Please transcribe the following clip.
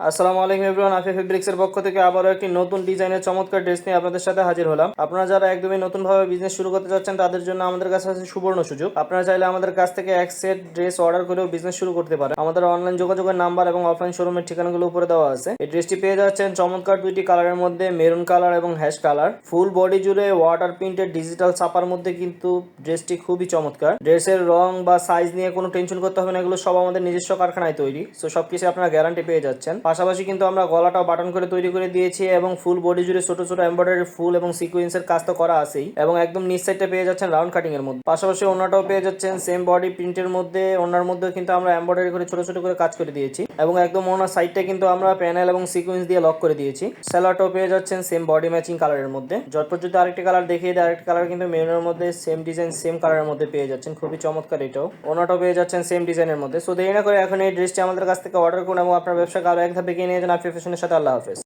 আসসালামু আলাইকুম everyone আফি fabrics এর পক্ষ থেকে আবারও একটি নতুন ডিজাইনের চমৎকার ড্রেস নিয়ে আপনাদের সাথে হাজির হলাম। আপনারা যারা একদমই নতুন ভাবে বিজনেস শুরু করতে যাচ্ছেন, তাদের জন্য আমাদের কাছে আছে সুবর্ণ সুযোগ। আপনারা চাইলে আমাদের কাছ থেকে এক সেট ড্রেস অর্ডার করেও বিজনেস শুরু করতে পারেন। আমাদের অনলাইন যোগাযোগের নাম্বার এবং অফলাইন শোরুমের ঠিকানাগুলো উপরে দেওয়া আছে। এই ড্রেসটি পেয়ে যাচ্ছেন চমৎকার দুইটি কালারের মধ্যে মেরুন কালার এবং হ্যাশ কালার ফুল বডি জুড়ে ওয়াটার প্রিন্টেড ডিজিটাল ছাপার মধ্যে কিন্তু ড্রেসটি খুবই চমৎকার। ড্রেসের রং বা সাইজ নিয়ে কোনো টেনশন করতে হবে না, এগুলো সব আমাদের নিজস্ব কারখানায় তৈরি। সো সবকিছু আপনারা গ্যারান্টি পেয়ে যাচ্ছেন। পাশাপাশি কিন্তু আমরা গলাটাও বাটন করে তৈরি করে দিয়েছি এবং ফুল বডি জুড়ে ছোট ছোট এমব্রয়ডারি ফুল এবং সিকোয়েন্সের কাজ তো করা আছেই এবং একদম নিচ সাইডটা পেয়ে যাচ্ছেন রাউন্ড কাটিং এর মধ্যে। পাশাপাশি ওনাটাও পেয়ে যাচ্ছেন সেম বডি প্রিন্টের মধ্যে, ওনার মধ্যে কিন্তু আমরা এমব্রয়ডারি করে ছোট ছোট করে কাজ করে দিয়েছি এবং একদম ওনার সাইডটা কিন্তু আমরা প্যানেল এবং সিকোয়েন্স দিয়ে লক করে দিয়েছি। স্যালাডটাও পেয়ে যাচ্ছেন সেম বডি ম্যাচিং কালারের মধ্যে। জটপট যদি আরেকটি কালার দেখিয়ে দেয় আরেকটি কালার কিন্তু মেরুনের মধ্যে সেম ডিজাইন সেম কালারের মধ্যে পেয়ে যাচ্ছেন। খুবই চমৎকার এটাও। ওনাটাও পেয়ে যাচ্ছেন সেম ডিজাইনের মধ্যে। সো দেরি না করে এখন এই ড্রেসটি আমাদের কাছ থেকে অর্ডার করুন এবং আপনার ব্যবসাকে আরও এক ধাপে এগিয়ে নিয়ে যান আফিফ হোসেনের সাথে আল্লাহ হাফেজ।